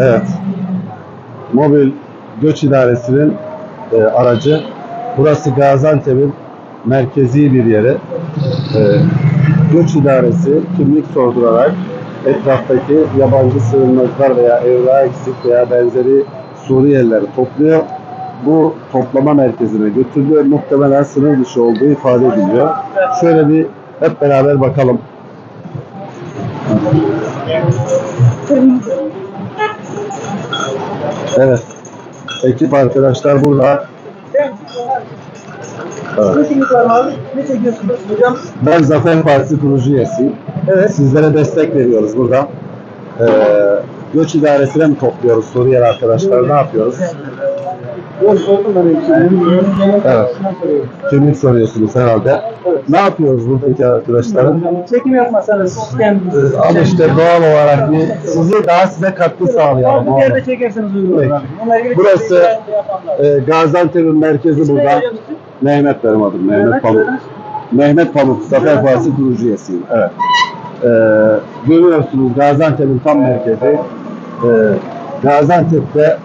Evet. Mobil Göç İdaresi'nin e, aracı. Burası Gaziantep'in merkezi bir yeri. E, Göç İdaresi kimlik sordurarak etraftaki yabancı sığınmacılar veya evrağı eksik veya benzeri Suriyelileri topluyor. Bu toplama merkezine götürülüyor. Muhtemelen sınır dışı olduğu ifade ediliyor. Şöyle bir hep beraber bakalım. Evet. Ekip arkadaşlar burada. Evet. Ben Zafer Partisi kurucu üyesiyim. Evet. Sizlere destek veriyoruz burada. Ee, göç idaresine mi topluyoruz Suriyeli arkadaşlar? Ne yapıyoruz? Evet. Kimlik soruyorsunuz herhalde. Ne yapıyoruz buradaki arkadaşların? Çekim yapmasanız kendiniz. Ee, Ama işte doğal olarak bir, sizi daha size katkı sağlayalım. Bu yerde çekerseniz uygun Burası e, Gaziantep'in merkezi burada. Mehmet benim adım. Mehmet Mehmet Pamuk. Mehmet. Mehmet Pamuk, Zafer Partisi kurucu üyesiyim. Evet. Ee, görüyorsunuz Gaziantep'in tam merkezi. Ee, Gaziantep'te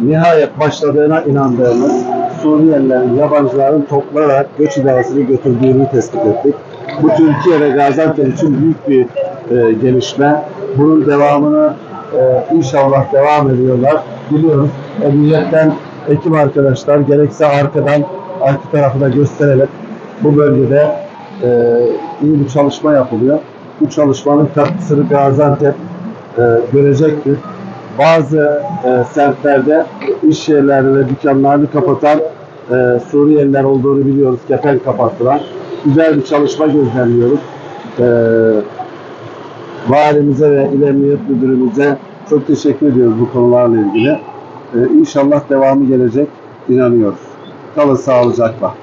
nihayet başladığına inandığımız Suriyelilerin, yabancıların toplanarak göç idaresini götürdüğünü tespit ettik. Bu Türkiye ve Gaziantep için büyük bir e, gelişme. Bunun devamını e, inşallah devam ediyorlar. Biliyoruz. Emniyetten ekip arkadaşlar gerekse arkadan arka tarafı da gösterelim. Bu bölgede e, iyi bir çalışma yapılıyor. Bu çalışmanın katkısını Gaziantep e, görecektir. Bazı e, semtlerde iş yerlerini ve dükkanlarını kapatan e, Suriyeliler olduğunu biliyoruz. Kepen kapattılar. Güzel bir çalışma gözlemliyoruz. E, valimize ve İl Emniyet Müdürümüze çok teşekkür ediyoruz bu konularla ilgili. E, inşallah devamı gelecek. inanıyoruz. Kalın sağlıcakla.